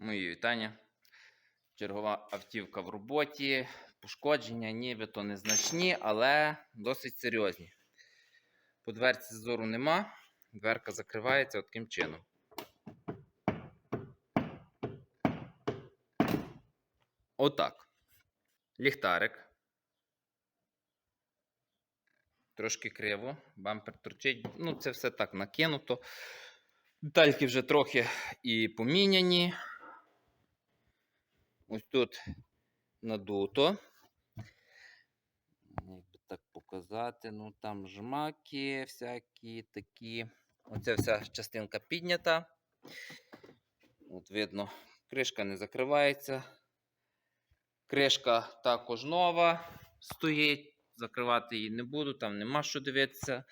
Мої вітання. Чергова автівка в роботі. Пошкодження нібито незначні, але досить серйозні. По дверці зору нема. Дверка закривається таким чином. Отак. Ліхтарик. Трошки криво. Бампер торчить. Ну, це все так накинуто. Детальки вже трохи і поміняні. Ось тут надуто. Як би так показати, ну там жмаки всякі такі. Оця вся частинка піднята. От видно, кришка не закривається. Кришка також нова стоїть. Закривати її не буду, там нема що дивитися.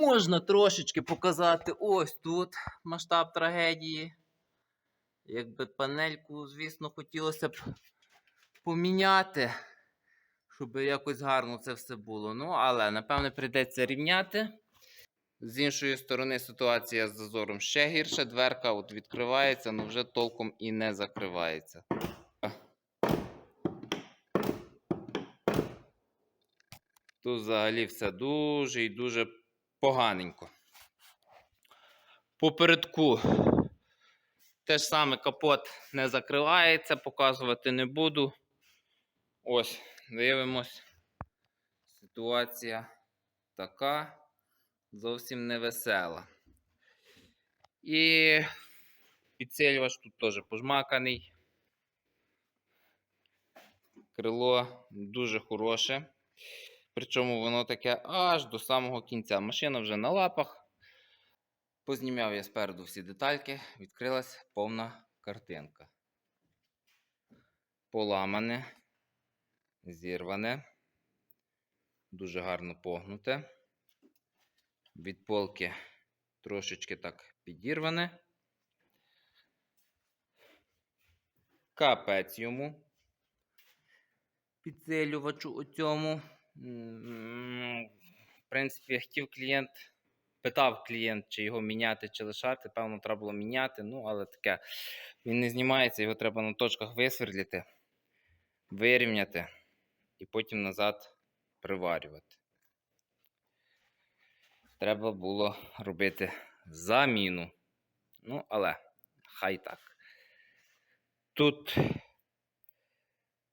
Можна трошечки показати ось тут масштаб трагедії. Якби панельку, звісно, хотілося б поміняти, щоб якось гарно це все було. Ну, але напевне прийдеться рівняти. З іншої сторони, ситуація з зазором ще гірша. Дверка от відкривається, але вже толком і не закривається. Тут взагалі все дуже і дуже поганенько. Попередку те ж саме капот не закривається, показувати не буду. Ось, дивимось. Ситуація така зовсім невесела. І підсилювач тут теж пожмаканий. Крило дуже хороше. Причому воно таке аж до самого кінця. Машина вже на лапах. Познімав я спереду всі детальки, відкрилась повна картинка. Поламане, зірване, дуже гарно погнуте. Від полки трошечки так підірване. Капець йому. Підсилювачу у цьому. В принципі, хотів клієнт, питав клієнт, чи його міняти, чи лишати. Певно, треба було міняти. Ну, але таке. Він не знімається, його треба на точках висверлити, вирівняти і потім назад приварювати. Треба було робити заміну. Ну, але хай так. Тут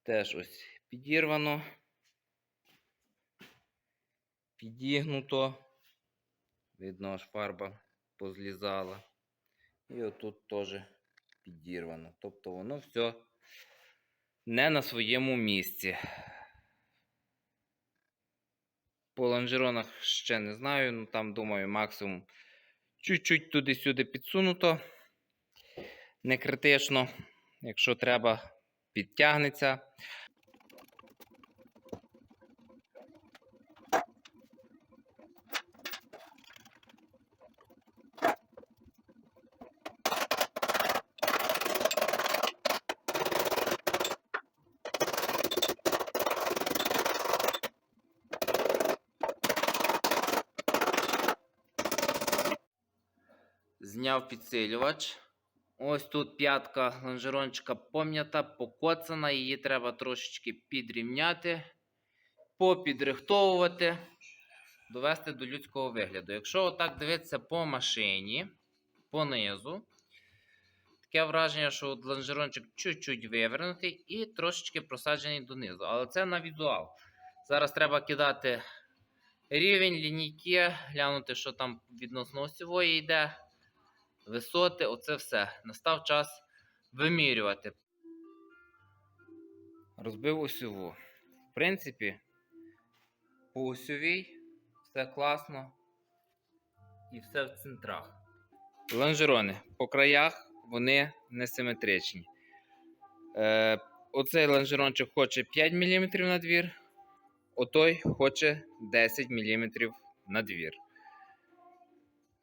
теж ось підірвано підігнуто. Видно, аж фарба позлізала. І отут теж підірвано. Тобто воно все не на своєму місці. По лонжеронах ще не знаю, ну там, думаю, максимум чуть-чуть туди-сюди підсунуто. Не критично. Якщо треба, підтягнеться. Зняв підсилювач. Ось тут п'ятка лонжерончика пом'ята, покоцана, її треба трошечки підрівняти, попідрихтовувати, довести до людського вигляду. Якщо отак дивитися по машині, понизу, таке враження, що лонжерончик чуть-чуть вивернутий і трошечки просаджений донизу. Але це на візуал. Зараз треба кидати рівень, лінійки, глянути, що там відносно осьової йде висоти, оце все. Настав час вимірювати. Розбив осьову. В принципі, по осьовій все класно і все в центрах. Лонжерони по краях вони несиметричні. Е, оцей лонжерончик хоче 5 мм на двір, отой хоче 10 мм на двір.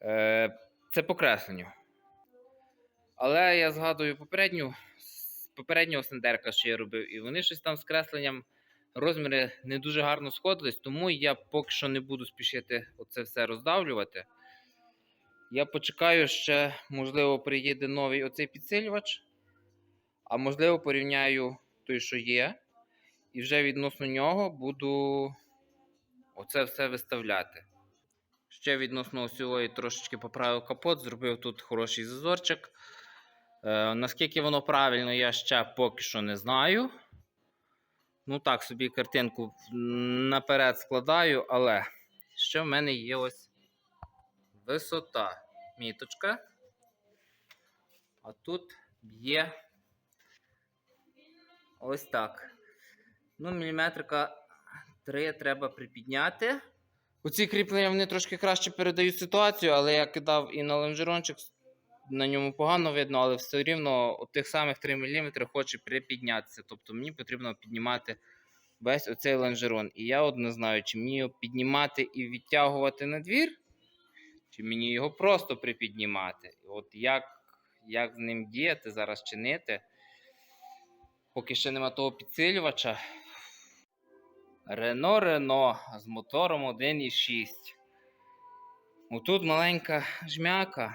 Е, це по кресленню. Але я згадую попередню, попереднього сендерка, що я робив, і вони щось там з кресленням розміри не дуже гарно сходились, тому я поки що не буду спішити оце все роздавлювати. Я почекаю ще, можливо, приїде новий оцей підсилювач, а можливо, порівняю той, що є, і вже відносно нього буду оце все виставляти. Ще відносно осьової трошечки поправив капот, зробив тут хороший зазорчик. Е, наскільки воно правильно, я ще поки що не знаю. Ну так, собі картинку наперед складаю, але ще в мене є ось висота міточка. А тут є ось так. Ну, міліметрика 3 треба припідняти. Оці кріплення вони трошки краще передають ситуацію, але я кидав і на лонжерончик, на ньому погано видно, але все рівно от тих самих 3 мм хоче припіднятися. Тобто мені потрібно піднімати весь оцей лонжерон. І я от не знаю, чи мені його піднімати і відтягувати на двір, чи мені його просто припіднімати. От як, як з ним діяти, зараз чинити. Поки ще нема того підсилювача. Рено Рено з мотором 1.6. Отут маленька жмяка,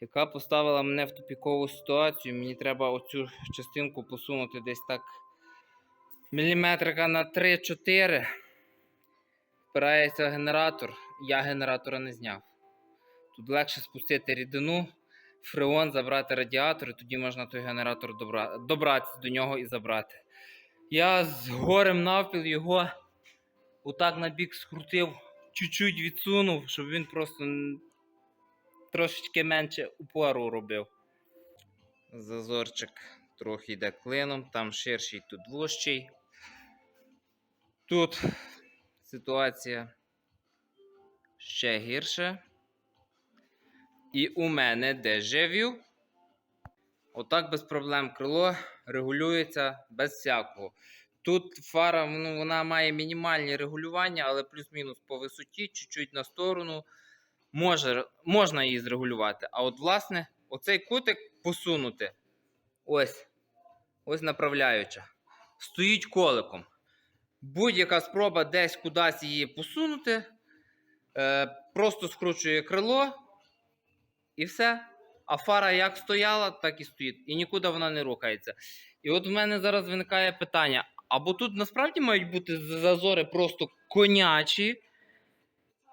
яка поставила мене в тупікову ситуацію. Мені треба оцю частинку посунути десь так міліметрика на 3-4. Впирається генератор. Я генератора не зняв. Тут легше спустити рідину, фреон, забрати радіатор, і тоді можна той генератор добра... добратися до нього і забрати. Я з горем навпіл його отак на бік скрутив, чуть-чуть відсунув, щоб він просто трошечки менше упору робив. Зазорчик трохи йде клином, там ширший, тут вущий. Тут ситуація ще гірше. І у мене дежавю. Отак без проблем крило регулюється без всякого. Тут фара ну, вона має мінімальні регулювання, але плюс-мінус по висоті, чуть-чуть на сторону. Може, можна її зрегулювати. А от, власне, оцей кутик посунути. Ось. Ось направляюча. Стоїть коликом. Будь-яка спроба десь кудись її посунути. Е, просто скручує крило і все. А фара як стояла, так і стоїть. І нікуди вона не рухається. І от в мене зараз виникає питання: або тут насправді мають бути зазори просто конячі,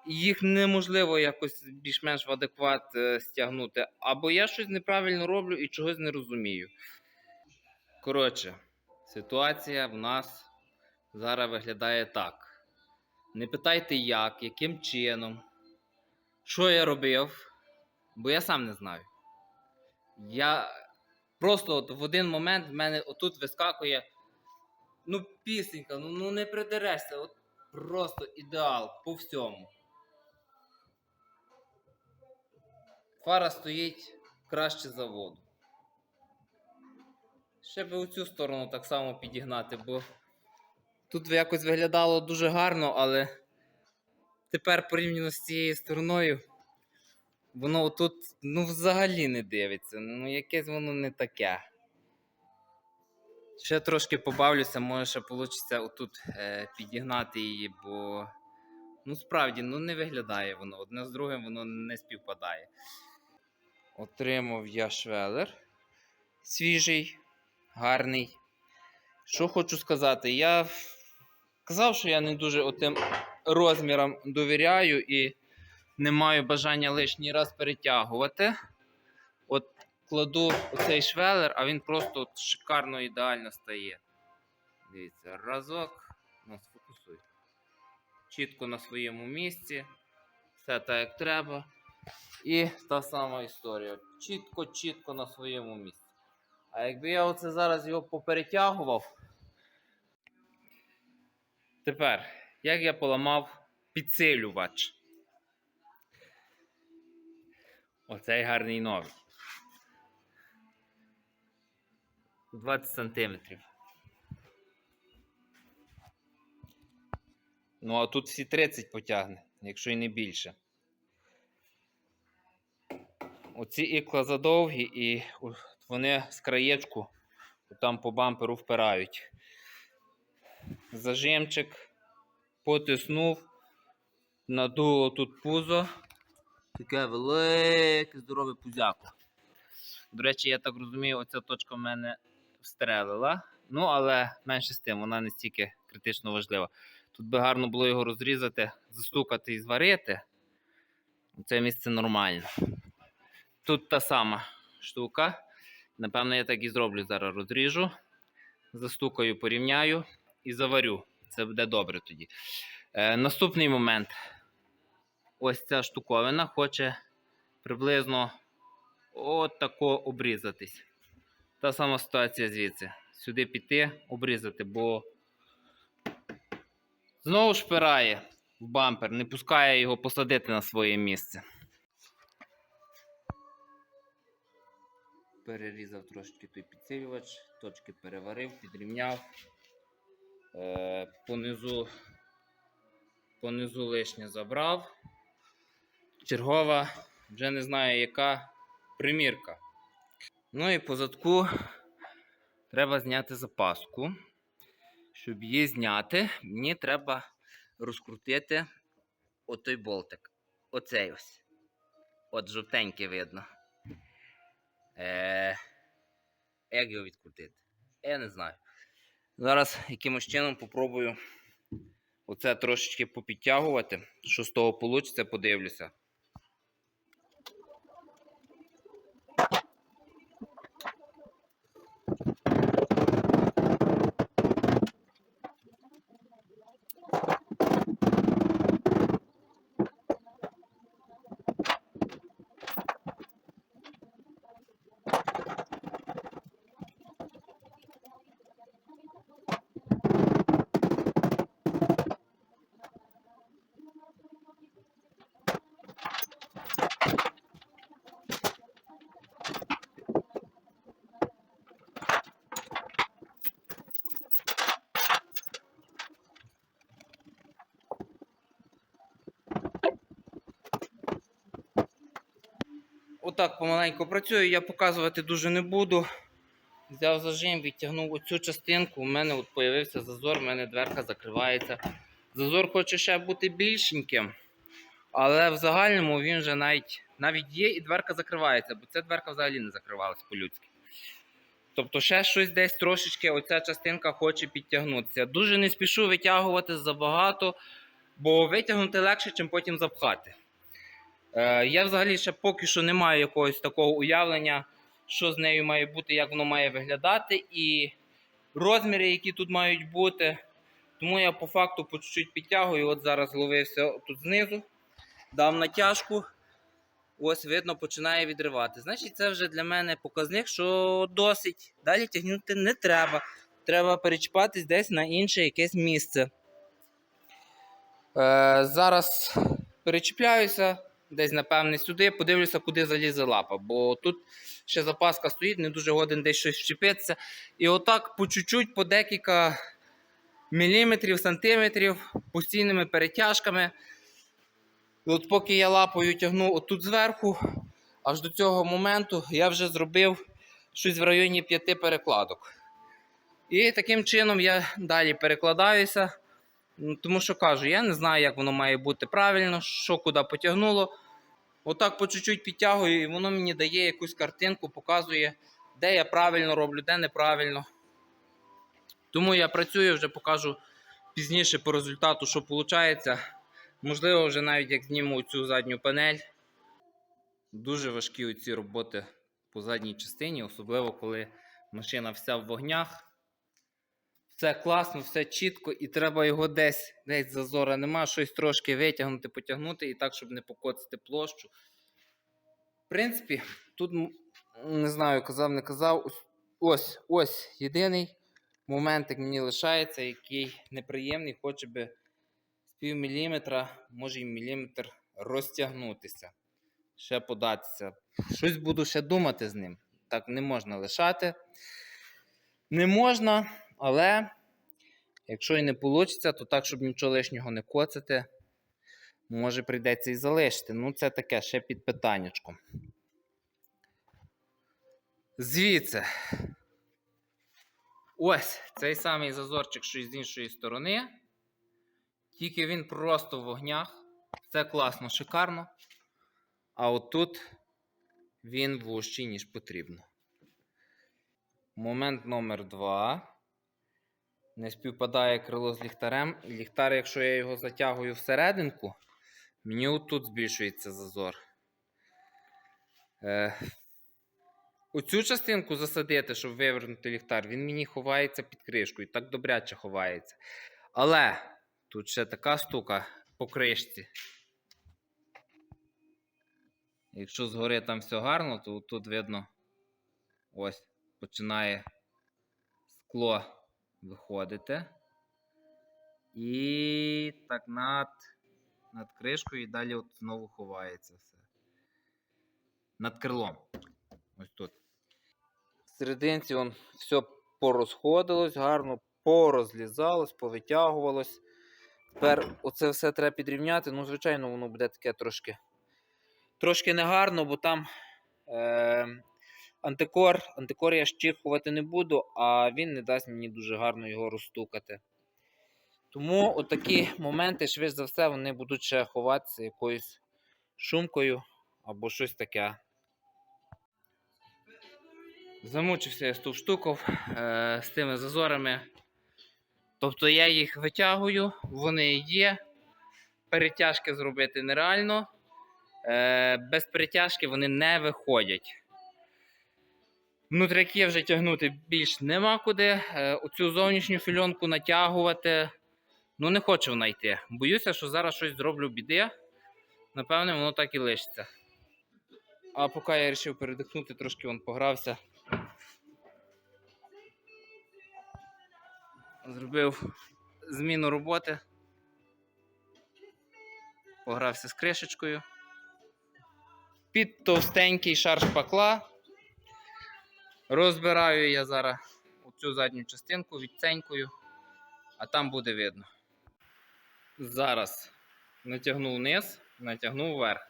їх неможливо якось більш-менш в адекват е, стягнути, або я щось неправильно роблю і чогось не розумію. Коротше, ситуація в нас зараз виглядає так. Не питайте як, яким чином, що я робив, бо я сам не знаю. Я просто от в один момент в мене отут вискакує. Ну, пісенька, ну, ну не придерешся, от просто ідеал по всьому. Фара стоїть краще за воду. Ще би у цю сторону так само підігнати, бо тут якось виглядало дуже гарно, але тепер порівняно з цією стороною, воно тут ну, взагалі не дивиться. Ну, якесь воно не таке. Ще трошки побавлюся, може ще вийде отут е, підігнати її, бо ну справді ну, не виглядає воно. Одне з другим воно не співпадає. Отримав я швелер свіжий, гарний. Що хочу сказати, я казав, що я не дуже отим розмірам довіряю і не маю бажання лишній раз перетягувати. От кладу оцей швелер, а він просто от шикарно ідеально стає. Дивіться, разок. Ну, сфокусуй. Чітко на своєму місці. Все так, як треба. І та сама історія. Чітко, чітко на своєму місці. А якби я оце зараз його поперетягував. Тепер, як я поламав підсилювач. Оцей гарний новий. 20 сантиметрів. Ну, а тут всі 30 потягне, якщо й не більше. Оці ікла задовгі і вони з краєчку там по бамперу впирають. Зажимчик потиснув, надуло тут пузо, Таке велике здорове пузяко. До речі, я так розумію, оця точка в мене встрелила. Ну, але менше з тим, вона не стільки критично важлива. Тут би гарно було його розрізати, застукати і зварити. Це місце нормально. Тут та сама штука. Напевно, я так і зроблю зараз. Розріжу, застукаю, порівняю і заварю. Це буде добре тоді. Е, наступний момент. Ось ця штуковина хоче приблизно от обрізатись. Та сама ситуація звідси. Сюди піти, обрізати, бо знову шпирає в бампер, не пускає його посадити на своє місце. Перерізав трошки той підсилювач, точки переварив, підрівняв. Е, понизу, понизу лишнє забрав. Чергова, вже не знаю яка примірка. Ну і по задку треба зняти запаску. Щоб її зняти, мені треба розкрутити отой болтик. Оцей ось. От жовтенький видно. Е, як його відкрутити? Я не знаю. Зараз якимось чином попробую оце трошечки попідтягувати. Що з того вийде, подивлюся. Отак помаленьку працюю, я показувати дуже не буду. Взяв зажим, відтягнув оцю частинку. У мене от появився зазор, у мене дверка закривається. Зазор хоче ще бути більшеньким, але в загальному він вже навіть навіть є і дверка закривається, бо ця дверка взагалі не закривалась по-людськи. Тобто ще щось десь трошечки оця частинка хоче підтягнутися. Дуже не спішу витягувати забагато, бо витягнути легше, чим потім запхати. Е, я взагалі ще поки що не маю якогось такого уявлення, що з нею має бути, як воно має виглядати, і розміри, які тут мають бути. Тому я по факту по чуть-чуть підтягую. От зараз ловився тут знизу, дав натяжку. Ось видно, починає відривати. Значить, це вже для мене показник, що досить. Далі тягнути не треба. Треба перечіпатись десь на інше якесь місце. Е, зараз перечіпляюся десь, напевне, сюди, подивлюся, куди залізе лапа. Бо тут ще запаска стоїть, не дуже годин десь щось вчепитися. І отак по чуть-чуть, по декілька міліметрів, сантиметрів, постійними перетяжками. От поки я лапою тягну отут зверху, аж до цього моменту я вже зробив щось в районі п'яти перекладок. І таким чином я далі перекладаюся. Ну, Тому що кажу, я не знаю, як воно має бути правильно, що куди потягнуло. Отак по чуть-чуть підтягую, і воно мені дає якусь картинку, показує, де я правильно роблю, де неправильно. Тому я працюю, вже покажу пізніше по результату, що виходить. Можливо, вже навіть як зніму цю задню панель. Дуже важкі ці роботи по задній частині, особливо коли машина вся в вогнях. Все класно, все чітко, і треба його десь, десь зазора нема, щось трошки витягнути, потягнути, і так, щоб не покоцати площу. В принципі, тут не знаю, казав, не казав. ось- Ось єдиний моментик мені лишається, який неприємний, хоче би з пів міліметра, може і міліметр розтягнутися. Ще податися. Щось буду ще думати з ним. Так не можна лишати. Не можна, але якщо і не вийде, то так, щоб нічого лишнього не коцати, може прийдеться і залишити. Ну, це таке ще під питаннячком. Звідси. Ось цей самий зазорчик, що і з іншої сторони. Тільки він просто в вогнях. Це класно, шикарно. А отут він вужчий, ніж потрібно. Момент номер два. Не співпадає крило з ліхтарем. Ліхтар, якщо я його затягую всерединку, мені отут збільшується зазор. Е, оцю частинку засадити, щоб вивернути ліхтар, він мені ховається під кришкою. Так добряче ховається. Але тут ще така штука по кришці. Якщо згори там все гарно, то тут видно ось починає скло виходити. І так над, над кришкою і далі от знову ховається все. Над крилом. Ось тут. В серединці он все порозходилось, гарно порозлізалось, повитягувалось. Тепер оце все треба підрівняти. Ну, звичайно, воно буде таке трошки. Трошки негарно, бо там е, антикор, антикор я щіпкувати не буду, а він не дасть мені дуже гарно його розстукати. Тому отакі моменти, швидше за все, вони будуть ще ховатися якоюсь шумкою або щось таке. Замучився я з ту штуку е, з тими зазорами. Тобто я їх витягую, вони є. Перетяжки зробити нереально. Е, без перетяжки вони не виходять. Внутряки вже тягнути більш нема куди. Е, оцю зовнішню фільонку натягувати. Ну, не хочу вона йти. Боюся, що зараз щось зроблю біди. Напевне, воно так і лишиться. А поки я вирішив передихнути, трошки вон погрався. Зробив зміну роботи. Погрався з кришечкою. Під товстенький шар шпакла. Розбираю я зараз цю задню частинку відценькою, а там буде видно. Зараз натягнув вниз, натягнув вверх.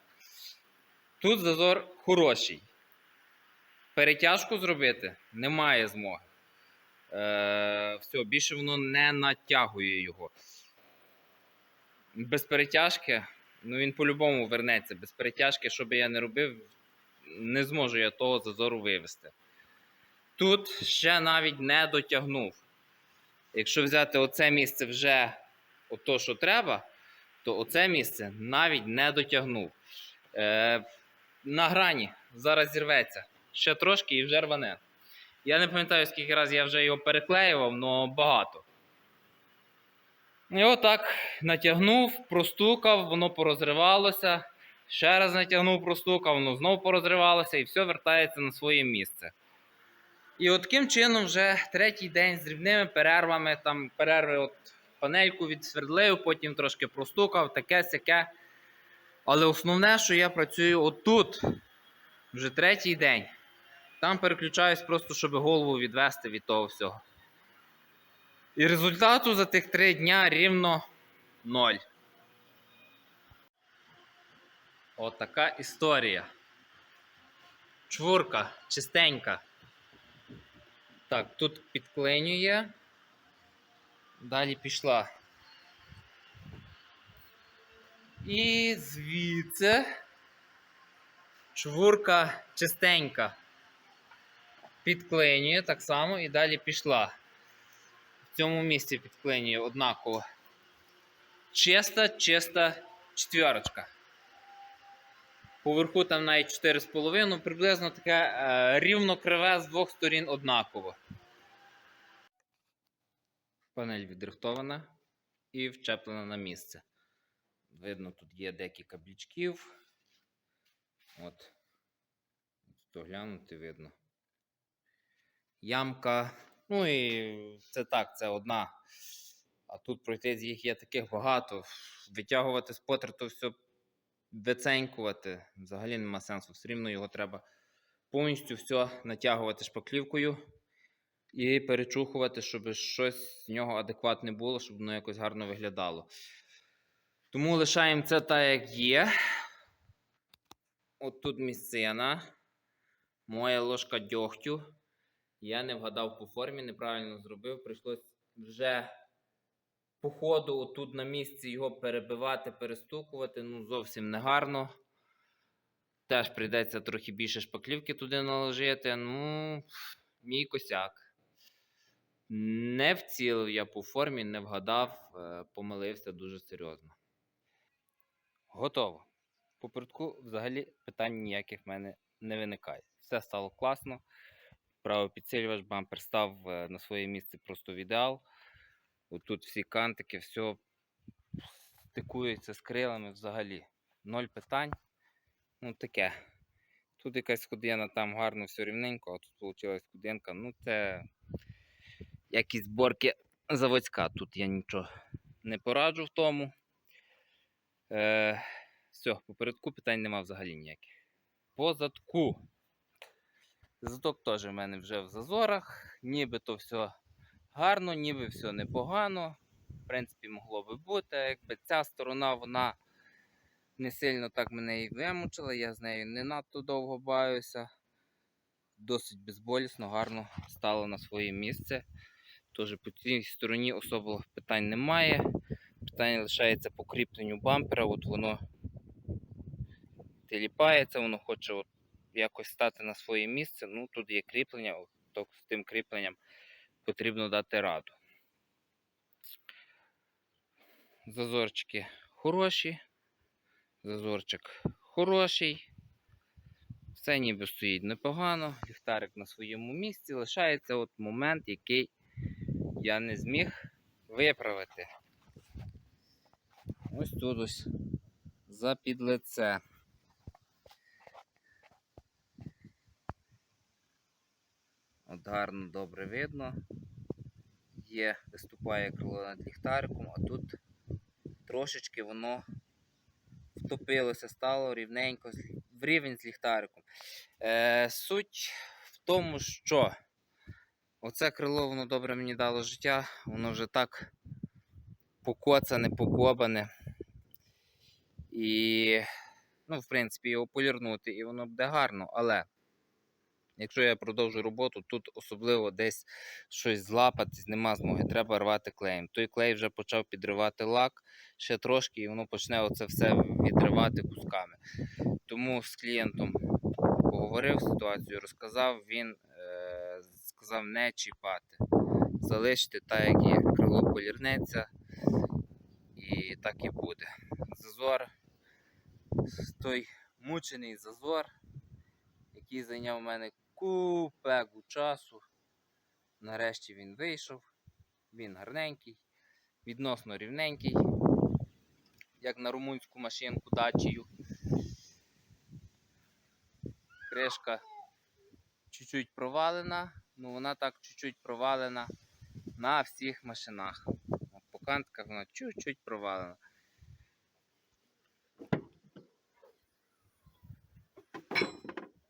Тут зазор хороший. Перетяжку зробити немає змоги. Е, все, більше воно не натягує його. Без перетяжки, ну він по-любому вернеться. Без перетяжки, що би я не робив, не зможу я того зазору вивести. Тут ще навіть не дотягнув. Якщо взяти оце місце вже ото, що треба, то оце місце навіть не дотягнув. Е, на грані зараз зірветься. Ще трошки і вже рване. Я не пам'ятаю, скільки разів я вже його переклеював, але багато. І отак натягнув, простукав, воно порозривалося. Ще раз натягнув, простукав, воно знову порозривалося і все вертається на своє місце. І от таким чином вже третій день з дрібними перервами, там перерви от панельку відсвердлив, потім трошки простукав, таке сяке. Але основне, що я працюю отут вже третій день. Там переключаюсь просто, щоб голову відвести від того всього. І результату за тих три дня рівно ноль. Отака історія. Чвурка чистенька. Так, тут підклинює. Далі пішла. І звідси чвурка чистенька. Підклинює так само і далі пішла. В цьому місці підклинює однаково. Чиста, чиста четверочка. Поверху там навіть 4,5, приблизно таке е, рівно криве з двох сторін однаково. Панель відрихтована і вчеплена на місце. Видно, тут є декілька блічків. От. Тут глянути видно. Ямка. Ну і це так, це одна. А тут пройти їх є таких багато. Витягувати з потриту все виценькувати. Взагалі нема сенсу. Все рівно його треба повністю все натягувати шпаклівкою і перечухувати, щоб щось з нього адекватне було, щоб воно якось гарно виглядало. Тому лишаємо це так, як є. От тут місцина. Моя ложка дьогтю. Я не вгадав по формі, неправильно зробив. Прийшлось вже по ходу отут на місці його перебивати, перестукувати. Ну, зовсім не гарно. Теж прийдеться трохи більше шпаклівки туди наложити. Ну, мій косяк. Не вцілив я по формі, не вгадав, е, помилився дуже серйозно. Готово. По передку взагалі питань ніяких в мене не виникає. Все стало класно. Правий підсилювач, бампер став е, на своє місце просто в ідеал. Отут всі кантики, все стикується з крилами взагалі. Ноль питань. Ну таке. Тут якась ходина, там гарно все рівненько, а тут вийшла ходинка. Ну це якісь зборки заводська. Тут я нічого не пораджу в тому. Е, все, попередку питань нема взагалі ніяких. По задку. Задок теж в мене вже в зазорах. Ніби то все гарно, ніби все непогано. В принципі, могло би бути. Якби ця сторона, вона не сильно так мене і вимучила, я з нею не надто довго баюся. Досить безболісно, гарно стало на своє місце. Тож по цій стороні особливих питань немає. Питання лишається по кріпленню бампера. От воно теліпається, воно хоче от якось стати на своє місце. Ну, тут є кріплення, от, з тим кріпленням потрібно дати раду. Зазорчики хороші. Зазорчик хороший. Все ніби стоїть непогано. Ліхтарик на своєму місці. Лишається от момент, який я не зміг виправити. Ось тут ось за От гарно добре видно. Є, виступає крило над ліхтариком, а тут трошечки воно втопилося, стало рівненько в рівень з ліхтариком. Е, суть в тому, що оце крило воно добре мені дало життя, воно вже так покоцане, покобане. І, ну, в принципі, його полірнути, і воно буде гарно, але якщо я продовжу роботу, тут особливо десь щось злапатись, нема змоги, треба рвати клеєм. Той клей вже почав підривати лак ще трошки, і воно почне оце все відривати кусками. Тому з клієнтом поговорив ситуацію, розказав, він е, сказав не чіпати, залишити так, як є. Крило полірнеться, і так і буде. Зазор, той мучений зазор, який зайняв у мене купегу часу. Нарешті він вийшов. Він гарненький, відносно рівненький, як на румунську машинку дачію. Кришка чуть-чуть провалена, ну вона так чуть-чуть провалена на всіх машинах. По кантках вона чуть-чуть провалена.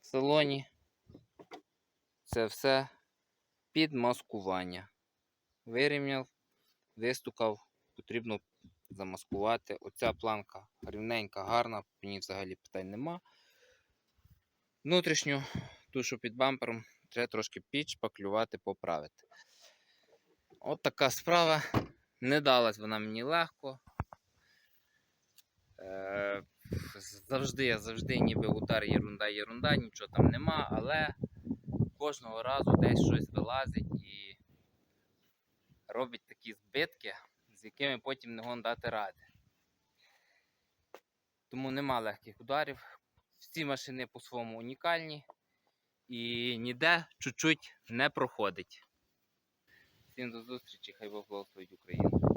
В салоні це все під маскування. Вирівняв, вистукав, потрібно замаскувати. Оця планка рівненька, гарна, ній взагалі питань нема. Внутрішню, ту, що під бампером, треба трошки підшпаклювати, поправити. От така справа. Не далась вона мені легко. Е, завжди, я завжди ніби удар єрунда, єрунда, нічого там нема, але кожного разу десь щось вилазить і робить такі збитки, з якими потім не гон дати ради. Тому нема легких ударів. Всі машини по-своєму унікальні і ніде чуть-чуть не проходить. Всім до зустрічі, хай Бог благословить Україну.